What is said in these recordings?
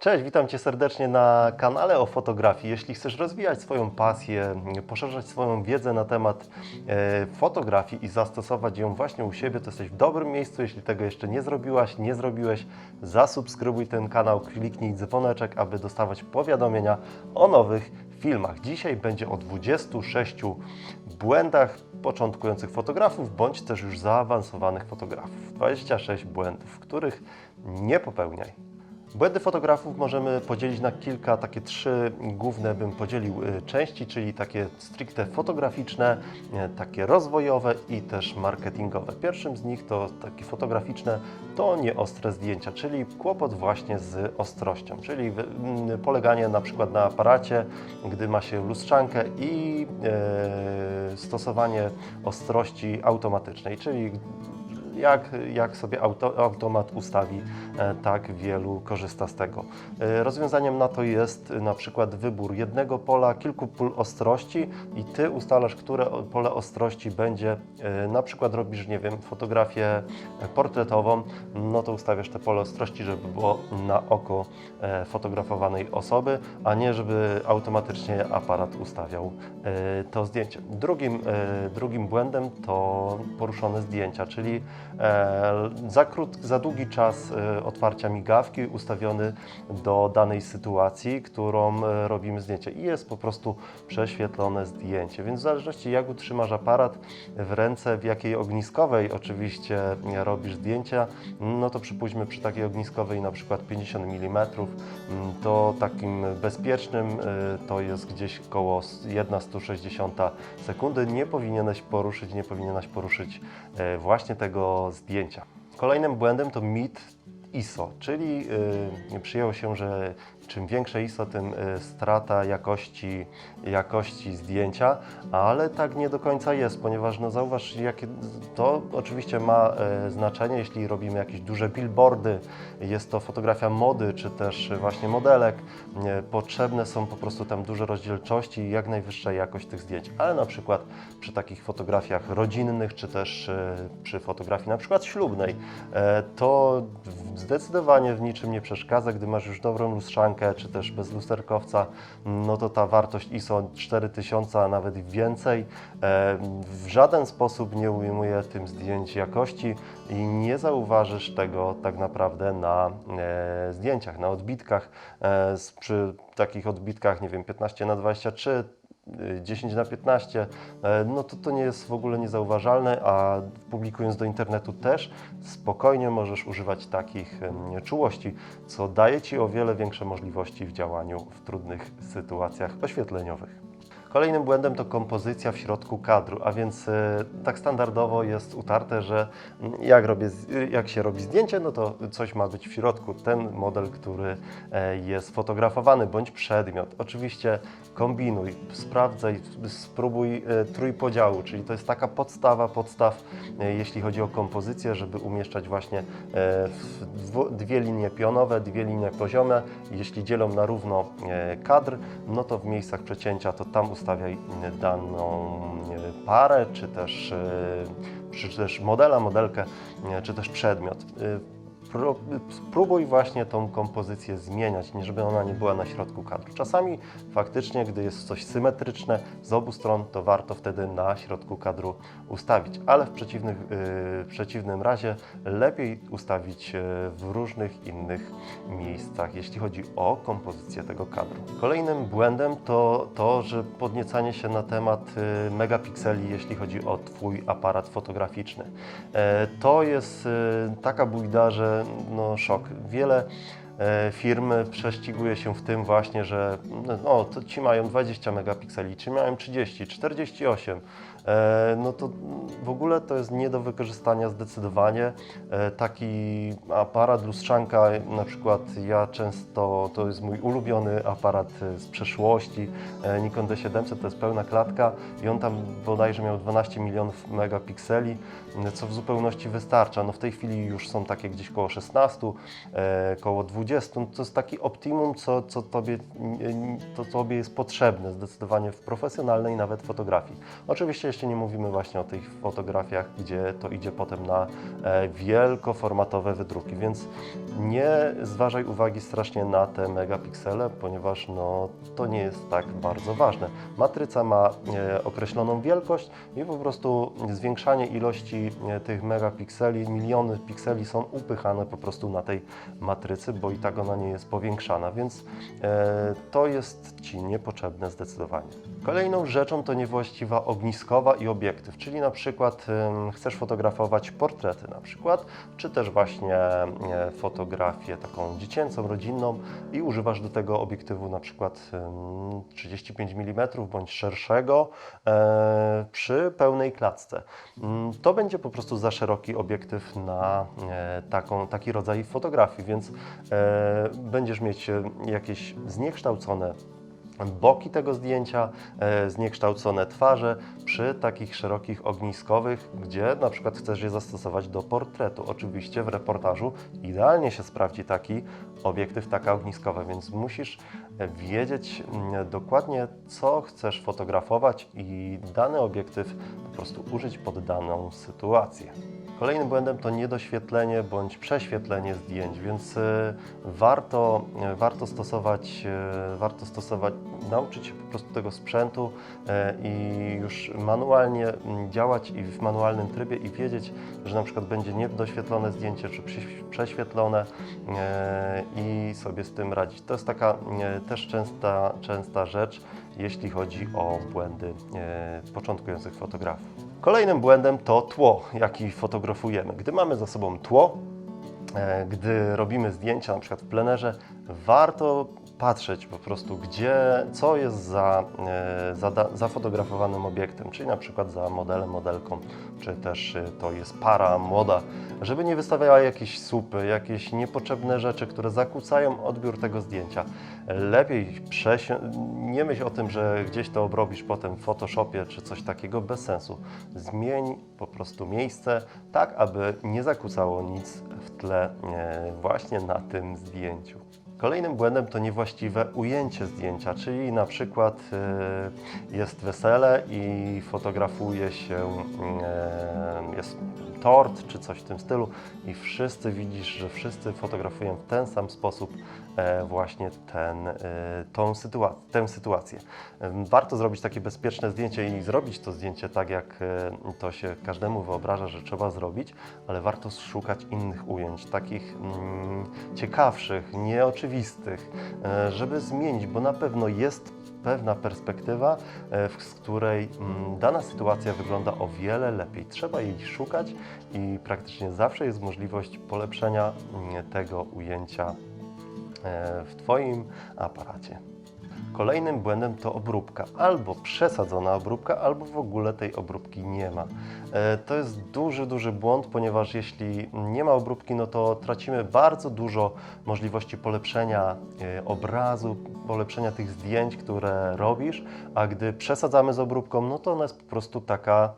Cześć, witam Cię serdecznie na kanale o fotografii. Jeśli chcesz rozwijać swoją pasję, poszerzać swoją wiedzę na temat e, fotografii i zastosować ją właśnie u siebie, to jesteś w dobrym miejscu. Jeśli tego jeszcze nie zrobiłaś, nie zrobiłeś, zasubskrybuj ten kanał, kliknij dzwoneczek, aby dostawać powiadomienia o nowych filmach. Dzisiaj będzie o 26 błędach początkujących fotografów, bądź też już zaawansowanych fotografów. 26 błędów, których nie popełniaj. Błędy fotografów możemy podzielić na kilka, takie trzy główne bym podzielił y, części, czyli takie stricte fotograficzne, y, takie rozwojowe i też marketingowe. Pierwszym z nich to takie fotograficzne, to nieostre zdjęcia, czyli kłopot właśnie z ostrością, czyli mm, poleganie na przykład na aparacie, gdy ma się lustrzankę i e, stosowanie ostrości automatycznej, czyli jak, jak sobie auto, automat ustawi, e, tak wielu korzysta z tego. E, Rozwiązaniem na to jest na przykład wybór jednego pola, kilku pól ostrości i Ty ustalasz, które pole ostrości będzie, e, na przykład robisz, nie wiem, fotografię portretową, no to ustawiasz te pole ostrości, żeby było na oko fotografowanej osoby, a nie żeby automatycznie aparat ustawiał to zdjęcie. Drugim, drugim błędem to poruszone zdjęcia, czyli za, krót, za długi czas e, otwarcia migawki ustawiony do danej sytuacji, którą e, robimy zdjęcie i jest po prostu prześwietlone zdjęcie. Więc w zależności jak utrzymasz aparat w ręce, w jakiej ogniskowej oczywiście e, robisz zdjęcia, no to przypuśćmy przy takiej ogniskowej na przykład 50 mm, to takim bezpiecznym e, to jest gdzieś około 1,160 sekundy. Nie powinieneś poruszyć, nie powinieneś poruszyć e, właśnie tego zdjęcia. Kolejnym błędem to mit ISO, czyli y, przyjęło się, że czym większe ISO, tym y, strata jakości, jakości zdjęcia, ale tak nie do końca jest, ponieważ no zauważ, jakie to oczywiście ma e, znaczenie, jeśli robimy jakieś duże billboardy, jest to fotografia mody, czy też właśnie modelek, potrzebne są po prostu tam duże rozdzielczości i jak najwyższa jakość tych zdjęć, ale na przykład przy takich fotografiach rodzinnych, czy też e, przy fotografii na przykład ślubnej, e, to zdecydowanie w niczym nie przeszkadza, gdy masz już dobrą lustrzankę, czy też bez lusterkowca, no to ta wartość ISO 4000, a nawet więcej, e, w żaden sposób nie ujmuje tym zdjęć jakości i nie zauważysz tego tak naprawdę na e, zdjęciach, na odbitkach. E, przy takich odbitkach, nie wiem, 15 na 23 y, 10 na 15, e, no to to nie jest w ogóle niezauważalne, a publikując do internetu też spokojnie możesz używać takich czułości, co daje Ci o wiele większe możliwości w działaniu w trudnych sytuacjach oświetleniowych. Kolejnym błędem to kompozycja w środku kadru, a więc e, tak standardowo jest utarte, że mm, jak, robię, jak się robi zdjęcie, no to coś ma być w środku. Ten model, który e, jest fotografowany, bądź przedmiot. Oczywiście kombinuj, sprawdzaj, spróbuj e, trójpodziału, czyli to jest taka podstawa podstaw, jeśli chodzi o kompozycję, żeby umieszczać właśnie dwie linie pionowe, dwie linie poziome. Jeśli dzielą na równo kadr, no to w miejscach przecięcia to tam ustawiaj e, daną parę, czy też, e, czy też modela, modelkę, czy też przedmiot. Pró- Spróbuj właśnie tą kompozycję zmieniać, nie żeby ona nie była na środku kadru. Czasami faktycznie, gdy jest coś symetryczne z obu stron, to warto wtedy na środku kadru ustawić, ale w, przeciwnych, yy, w przeciwnym razie lepiej ustawić w różnych innych miejscach, jeśli chodzi o kompozycję tego kadru. Kolejnym błędem to to, że podniecanie się na temat yy, megapikseli, jeśli chodzi o Twój aparat fotograficzny. E, To jest e, taka bójda, że no szok. Wiele firm prześciguje się w tym właśnie, że no, to ci mają 20 megapikseli, ci mają 30, 48. E, No to w ogóle to jest nie do wykorzystania zdecydowanie. E, Taki aparat lustrzanka, na przykład ja często, to jest mój ulubiony aparat e, z przeszłości, e, Nikon D700 to jest pełna klatka i on tam bodajże miał 12 milionów megapikseli, co w zupełności wystarcza. No w tej chwili już są takie gdzieś koło 16, e, koło 20. No to jest taki optimum, co, co tobie, to tobie jest potrzebne zdecydowanie w profesjonalnej nawet fotografii. Oczywiście jeszcze nie mówimy właśnie o tych fotografiach, gdzie to idzie potem na e, wielkoformatowe wydruki, więc nie zważaj uwagi strasznie na te megapiksele, ponieważ no, to nie jest tak bardzo ważne. Matryca ma e, określoną wielkość i po prostu zwiększanie ilości e, tych megapikseli, miliony pikseli są upychane po prostu na tej matrycy, bo i tak ona nie jest powiększana, więc e, to jest Ci niepotrzebne zdecydowanie. Kolejną rzeczą to niewłaściwa ogniskowa i obiektyw, czyli na przykład chcesz fotografować portrety na przykład, czy też właśnie e, fotografię taką dziecięcą, rodzinną i używasz do tego obiektywu na przykład em, 35 mm bądź szerszego e, przy pełnej klatce. Mm, To będzie po prostu za szeroki obiektyw na taką, taki rodzaj fotografii, więc będziesz mieć e, jakieś zniekształcone boki tego zdjęcia, e, zniekształcone twarze przy takich szerokich ogniskowych, gdzie na przykład chcesz je zastosować do portretu. Oczywiście w reportażu idealnie się sprawdzi taki obiektyw, taka ogniskowa, więc musisz e, wiedzieć mm, dokładnie, co chcesz fotografować i dany obiektyw po prostu użyć pod daną sytuację. Kolejnym błędem to niedoświetlenie bądź prześwietlenie zdjęć, więc e, warto, e, warto stosować, e, warto stosować, nauczyć się po prostu tego sprzętu i już manualnie mm, działać i w manualnym trybie i wiedzieć, że na przykład będzie niedoświetlone zdjęcie czy prześwietlone i sobie z tym radzić. To jest taka też częsta, częsta rzecz, jeśli chodzi o błędy początkujących fotografów. Kolejnym błędem to tło, jaki fotografujemy. Gdy mamy za sobą tło, e, gdy robimy zdjęcia na przykład w plenerze, warto patrzeć po prostu, gdzie, co jest za, e, za da- zafotografowanym obiektem, czyli na przykład za modelem, modelką, czy też e, to jest para młoda, żeby nie wystawiała jakieś słupy, jakieś niepotrzebne rzeczy, które zakłócają odbiór tego zdjęcia. Lepiej przesi- nie myśl o tym, że gdzieś to obrobisz potem w Photoshopie czy coś takiego, bez sensu. Zmień po prostu miejsce tak, aby nie zakłócało nic w tle e, właśnie na tym zdjęciu. Kolejnym błędem to niewłaściwe ujęcie zdjęcia, czyli na przykład e, jest wesele i fotografuje się, e, jest tort czy coś w tym stylu i wszyscy widzisz, że wszyscy fotografują w ten sam sposób e, właśnie ten, tą sytua- tę sytuację. Warto zrobić takie bezpieczne zdjęcie i zrobić to zdjęcie tak, jak to się każdemu wyobraża, że trzeba zrobić, ale warto szukać innych ujęć, takich mm, ciekawszych, nieoczywistych, e, żeby zmienić, bo na pewno jest pewna perspektywa, e, z której mm, dana sytuacja wygląda o wiele lepiej. Trzeba jej szukać i praktycznie zawsze jest możliwość polepszenia mm, tego ujęcia e, w Twoim aparacie. Kolejnym błędem to obróbka. Albo przesadzona obróbka, albo w ogóle tej obróbki nie ma. E, To jest duży, duży błąd, ponieważ jeśli nie ma obróbki, no to tracimy bardzo dużo możliwości polepszenia e, obrazu, polepszenia tych zdjęć, które robisz, a gdy przesadzamy z obróbką, no to ona jest po prostu taka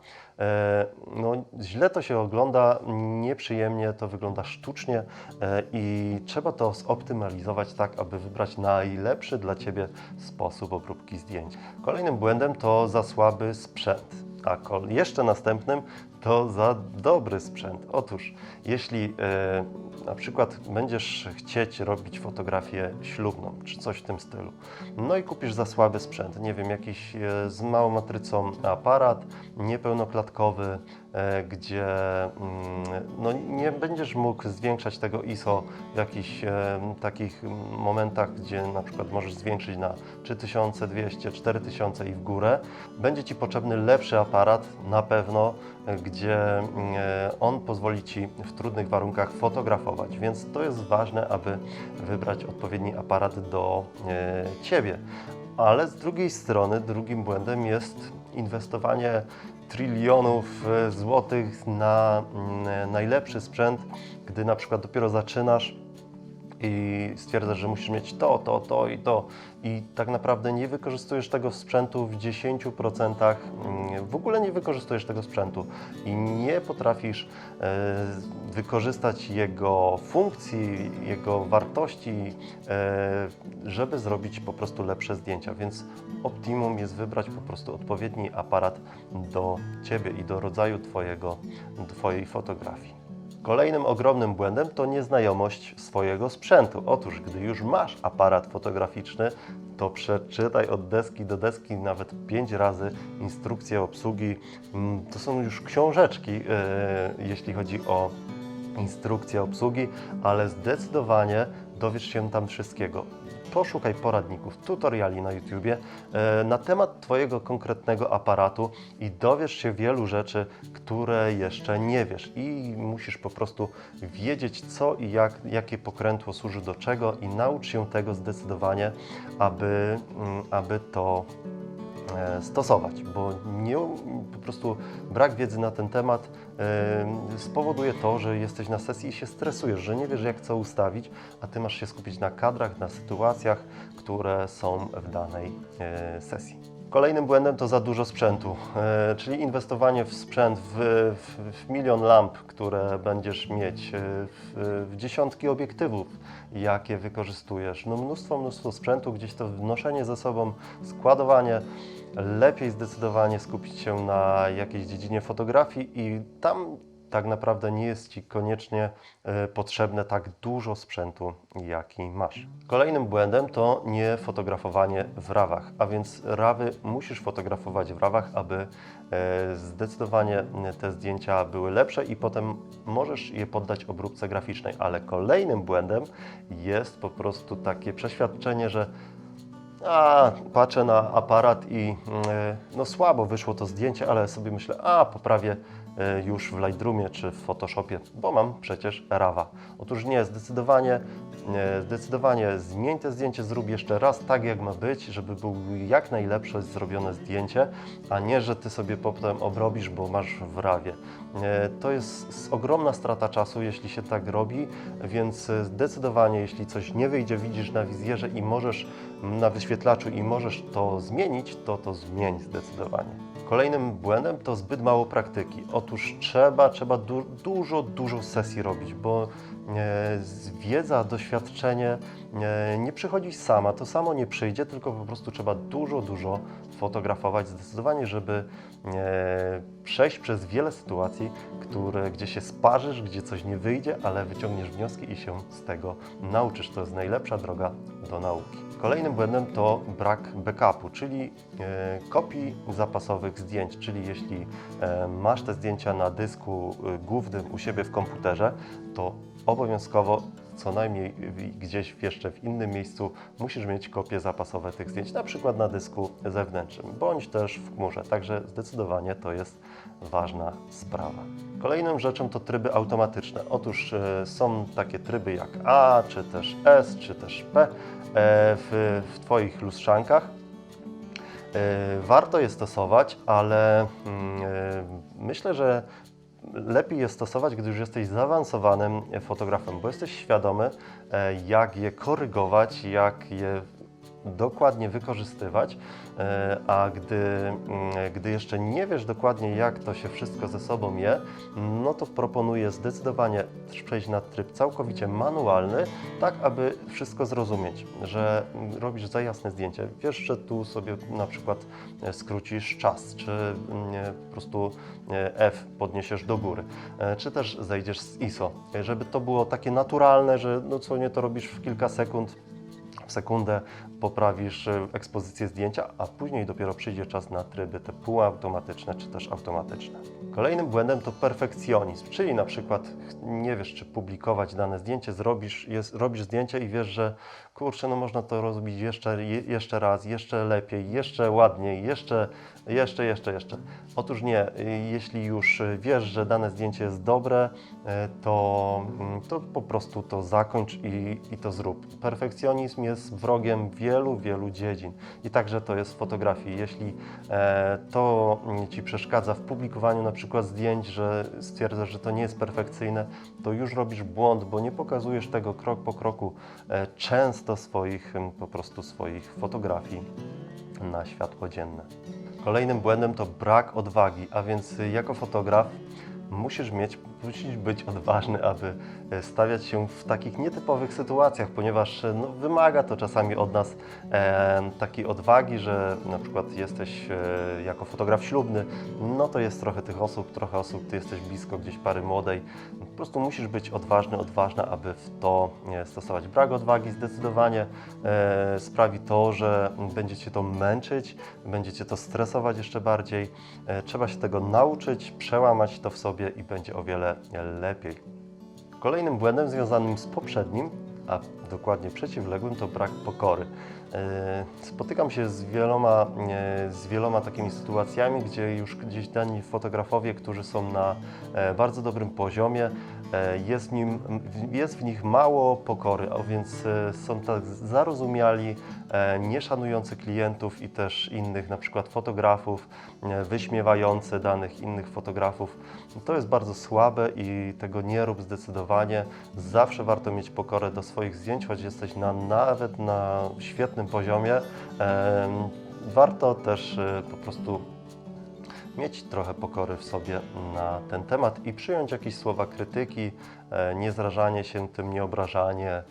No, źle to się ogląda, nieprzyjemnie, to wygląda sztucznie e, i trzeba to zoptymalizować tak, aby wybrać najlepszy dla Ciebie sposób obróbki zdjęć. Kolejnym błędem to za słaby sprzęt, a jeszcze następnym to za dobry sprzęt. Otóż, jeśli e, na przykład będziesz chcieć robić fotografię ślubną, czy coś w tym stylu, no i kupisz za słaby sprzęt, nie wiem, jakiś e, z małą matrycą aparat, niepełnoklatkowy, gdzie mm, no, nie będziesz mógł zwiększać tego ISO w jakichś e, takich momentach, gdzie na przykład możesz zwiększyć na 3200, 4000 i w górę. Będzie Ci potrzebny lepszy aparat, na pewno, e, gdzie e, on pozwoli Ci w trudnych warunkach fotografować, więc to jest ważne, aby wybrać odpowiedni aparat do e, Ciebie. Ale z drugiej strony, drugim błędem jest inwestowanie trylionów e, złotych na mm, najlepszy sprzęt, gdy na przykład dopiero zaczynasz i stwierdzasz, że musisz mieć to, to, to i to. I tak naprawdę nie wykorzystujesz tego sprzętu w 10%, mm, w ogóle nie wykorzystujesz tego sprzętu i nie potrafisz e, wykorzystać jego funkcji, jego wartości, e, żeby zrobić po prostu lepsze zdjęcia, więc optimum jest wybrać po prostu odpowiedni aparat do Ciebie i do rodzaju twojego, Twojej fotografii. Kolejnym ogromnym błędem to nieznajomość swojego sprzętu. Otóż, gdy już masz aparat fotograficzny, to przeczytaj od deski do deski nawet pięć razy instrukcję obsługi. Mm, To są już książeczki, e, jeśli chodzi o instrukcję obsługi, ale zdecydowanie dowiesz się tam wszystkiego. Poszukaj poradników, tutoriali na YouTubie e, na temat Twojego konkretnego aparatu i dowiesz się wielu rzeczy, które jeszcze nie wiesz. I musisz po prostu wiedzieć, co i jak, jakie pokrętło służy do czego, i naucz się tego zdecydowanie, aby, mm, aby to stosować, bo nie, po prostu brak wiedzy na ten temat e, spowoduje to, że jesteś na sesji i się stresujesz, że nie wiesz jak co ustawić, a ty masz się skupić na kadrach, na sytuacjach, które są w danej e, sesji. Kolejnym błędem to za dużo sprzętu, e, czyli inwestowanie w sprzęt, w, w, w milion lamp, które będziesz mieć, e, w, w dziesiątki obiektywów, jakie wykorzystujesz. No mnóstwo, mnóstwo sprzętu, gdzieś to wnoszenie ze sobą, składowanie. Lepiej zdecydowanie skupić się na jakiejś dziedzinie fotografii i tam tak naprawdę nie jest Ci koniecznie e, potrzebne tak dużo sprzętu, jaki masz. Kolejnym błędem to nie fotografowanie w rawach, a więc rawy musisz fotografować w rawach, aby e, zdecydowanie te zdjęcia były lepsze i potem możesz je poddać obróbce graficznej. Ale kolejnym błędem jest po prostu takie przeświadczenie, że a, patrzę na aparat i mm, e, no słabo wyszło to zdjęcie, ale sobie myślę, a poprawię już w Lightroomie czy w Photoshopie, bo mam przecież RAWa. Otóż nie, zdecydowanie, e, zdecydowanie zmień te zdjęcie, zrób jeszcze raz tak jak ma być, żeby było jak najlepsze zrobione zdjęcie, a nie, że Ty sobie potem obrobisz, bo masz w RAWie. E, To jest ogromna strata czasu, jeśli się tak robi, więc e, zdecydowanie, jeśli coś nie wyjdzie, widzisz na wizjerze i możesz na wyświetlaczu i możesz to zmienić, to to zmień zdecydowanie. Kolejnym błędem to zbyt mało praktyki. Otóż trzeba, trzeba du dużo, dużo sesji robić, bo e, wiedza, doświadczenie e, nie przychodzi sama, to samo nie przyjdzie, tylko po prostu trzeba dużo, dużo fotografować zdecydowanie, żeby e, przejść przez wiele sytuacji, które, gdzie się sparzysz, gdzie coś nie wyjdzie, ale wyciągniesz wnioski i się z tego nauczysz. To jest najlepsza droga do nauki. Kolejnym błędem to brak backupu, czyli e, kopii zapasowych zdjęć, czyli jeśli e, masz te zdjęcia na dysku głównym u siebie w komputerze, to obowiązkowo co najmniej gdzieś jeszcze w innym miejscu musisz mieć kopie zapasowe tych zdjęć, na przykład na dysku zewnętrznym, bądź też w chmurze. Także zdecydowanie to jest ważna sprawa. Kolejną rzeczą to tryby automatyczne. Otóż e, są takie tryby jak A, czy też S, czy też P e, w, w Twoich lustrzankach. E, Warto je stosować, ale mm, myślę, że lepiej je stosować, gdy już jesteś zaawansowanym fotografem, bo jesteś świadomy, e, jak je korygować, jak je dokładnie wykorzystywać, e, a gdy, mm, gdy jeszcze nie wiesz dokładnie, jak to się wszystko ze sobą je, no to proponuję zdecydowanie przejść na tryb całkowicie manualny, tak aby wszystko zrozumieć, że mm, robisz za jasne zdjęcie. Wiesz, że tu sobie na przykład e, skrócisz czas, czy mm, po prostu e, F podniesiesz do góry, e, czy też zejdziesz z ISO, e, żeby to było takie naturalne, że no co nie to robisz w kilka sekund, sekundę poprawisz e, ekspozycję zdjęcia, a później dopiero przyjdzie czas na tryby te półautomatyczne czy też automatyczne. Kolejnym błędem to perfekcjonizm, czyli na przykład nie wiesz, czy publikować dane zdjęcie, zrobisz, jest, robisz zdjęcie i wiesz, że kurczę, no można to robić jeszcze, je, jeszcze raz, jeszcze lepiej, jeszcze ładniej, jeszcze, jeszcze, jeszcze, jeszcze. Otóż nie, jeśli już wiesz, że dane zdjęcie jest dobre, y, to, mm, to po prostu to zakończ i, i to zrób. Perfekcjonizm jest wrogiem wielu, wielu dziedzin i także to jest w fotografii. Jeśli e, to mm, Ci przeszkadza w publikowaniu na przykład zdjęć, że stwierdzasz, że to nie jest perfekcyjne, to już robisz błąd, bo nie pokazujesz tego krok po kroku e, swoich, po prostu swoich fotografii na światło dzienne. Kolejnym błędem to brak odwagi, a więc jako fotograf musisz mieć, musisz być odważny, aby e, stawiać się w takich nietypowych sytuacjach, ponieważ e, no, wymaga to czasami od nas e, takiej odwagi, że na przykład jesteś e, jako fotograf ślubny, no to jest trochę tych osób, trochę osób, ty jesteś blisko gdzieś pary młodej. Po prostu musisz być odważny, odważna, aby w to e, stosować. Brak odwagi zdecydowanie e, sprawi to, że będzie cię to męczyć, będzie cię to stresować jeszcze bardziej. E, trzeba się tego nauczyć, przełamać to w sobie i będzie o wiele lepiej. Kolejnym błędem związanym z poprzednim, a dokładnie przeciwległym, to brak pokory. E, Spotykam się z wieloma, e, z wieloma takimi sytuacjami, gdzie już gdzieś dani fotografowie, którzy są na e, bardzo dobrym poziomie, jest w, nim, jest w nich mało pokory, a więc e, są tak zarozumiali, e, nie szanujący klientów i też innych na przykład fotografów, e, wyśmiewający danych innych fotografów. To jest bardzo słabe i tego nie rób zdecydowanie. Zawsze warto mieć pokorę do swoich zdjęć, choć jesteś na, nawet na świetnym poziomie. Warto też e, po prostu mieć trochę pokory w sobie na ten temat i przyjąć jakieś słowa krytyki, e, nie zrażanie się tym, nie obrażanie, e,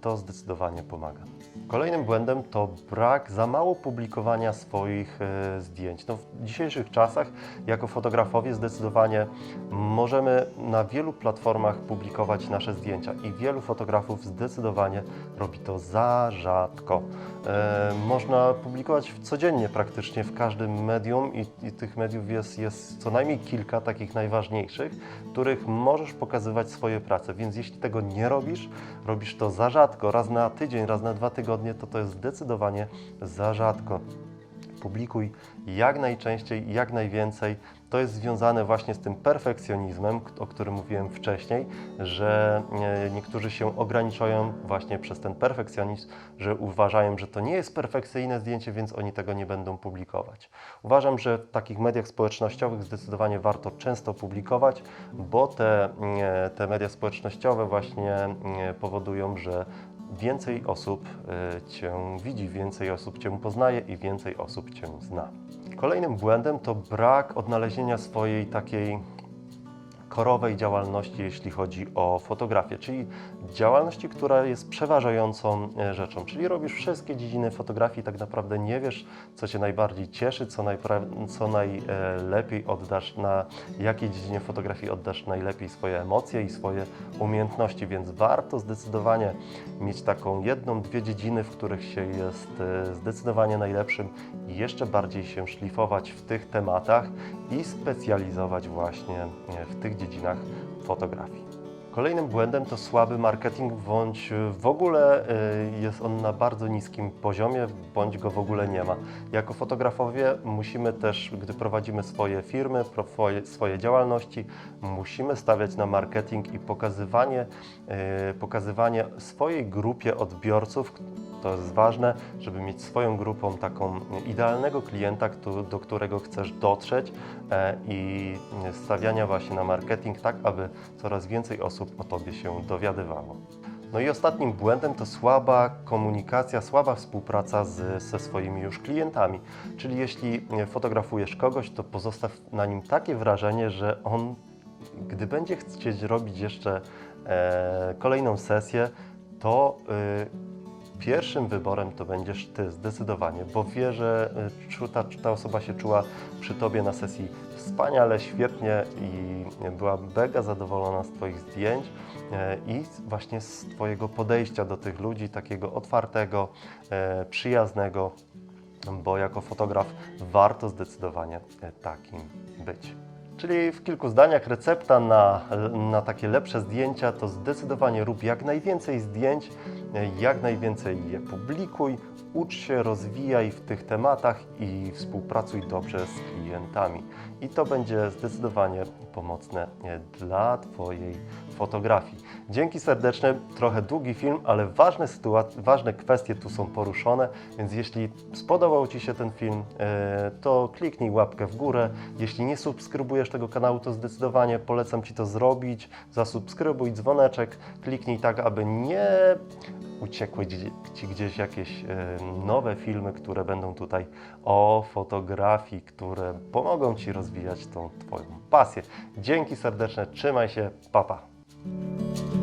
to zdecydowanie pomaga. Kolejnym błędem to brak za mało publikowania swoich e, zdjęć. No, w dzisiejszych czasach jako fotografowie zdecydowanie możemy na wielu platformach publikować nasze zdjęcia i wielu fotografów zdecydowanie robi to za rzadko. E, można publikować codziennie praktycznie w każdym medium i, i tych mediów jest, jest co najmniej kilka takich najważniejszych, w których możesz pokazywać swoje prace, więc jeśli tego nie robisz, robisz to za rzadko, raz na tydzień, raz na dwa tygodnie, to to jest zdecydowanie za rzadko publikuj jak najczęściej, jak najwięcej. To jest związane właśnie z tym perfekcjonizmem, o którym mówiłem wcześniej, że e, niektórzy się ograniczają właśnie przez ten perfekcjonizm, że uważają, że to nie jest perfekcyjne zdjęcie, więc oni tego nie będą publikować. Uważam, że w takich mediach społecznościowych zdecydowanie warto często publikować, bo te, e, te media społecznościowe właśnie e, powodują, że więcej osób Cię widzi, więcej osób Cię poznaje i więcej osób Cię zna. Kolejnym błędem to brak odnalezienia swojej takiej korowej działalności, jeśli chodzi o fotografię, czyli działalności, która jest przeważającą e, rzeczą, czyli robisz wszystkie dziedziny fotografii, tak naprawdę nie wiesz, co Cię najbardziej cieszy, co, co najlepiej oddasz, na jakiej dziedzinie fotografii oddasz najlepiej swoje emocje i swoje umiejętności, więc warto zdecydowanie mieć taką jedną, dwie dziedziny, w których się jest e, zdecydowanie najlepszym i jeszcze bardziej się szlifować w tych tematach i specjalizować właśnie e, w tych dziedzinach fotografii. Kolejnym błędem to słaby marketing, bądź e, w ogóle e, jest on na bardzo niskim poziomie, bądź go w ogóle nie ma. Jako fotografowie musimy też, gdy prowadzimy swoje firmy, swoje, działalności, musimy stawiać na marketing i pokazywanie, e, pokazywanie swojej grupie odbiorców, to jest ważne, żeby mieć swoją grupą taką idealnego klienta, do którego chcesz dotrzeć i stawiania właśnie na marketing tak, aby coraz więcej osób o Tobie się dowiadywało. No i ostatnim błędem to słaba komunikacja, słaba współpraca z, ze swoimi już klientami. Czyli jeśli fotografujesz kogoś, to pozostaw na nim takie wrażenie, że on, gdy będzie chcieć robić jeszcze e, kolejną sesję, to y, Pierwszym wyborem to będziesz Ty, zdecydowanie, bo wie, że y, ta, ta osoba się czuła przy Tobie na sesji wspaniale, świetnie i była mega zadowolona z Twoich zdjęć e, i właśnie z Twojego podejścia do tych ludzi, takiego otwartego, e, przyjaznego, bo jako fotograf warto zdecydowanie e, takim być. Czyli w kilku zdaniach recepta na, na takie lepsze zdjęcia to zdecydowanie rób jak najwięcej zdjęć, jak najwięcej je publikuj, ucz się, rozwijaj w tych tematach i współpracuj dobrze z klientami. I to będzie zdecydowanie pomocne dla Twojej fotografii. Dzięki serdeczne, trochę długi film, ale ważne, ważne kwestie tu są poruszone, więc jeśli spodobał Ci się ten film, e, to kliknij łapkę w górę. Jeśli nie subskrybujesz tego kanału, to zdecydowanie polecam Ci to zrobić. Zasubskrybuj dzwoneczek, kliknij tak, aby nie uciekły Ci gdzieś jakieś e, nowe filmy, które będą tutaj o fotografii, które pomogą Ci rozwijać tą Twoją pasję. Dzięki serdeczne, trzymaj się, papa. Pa.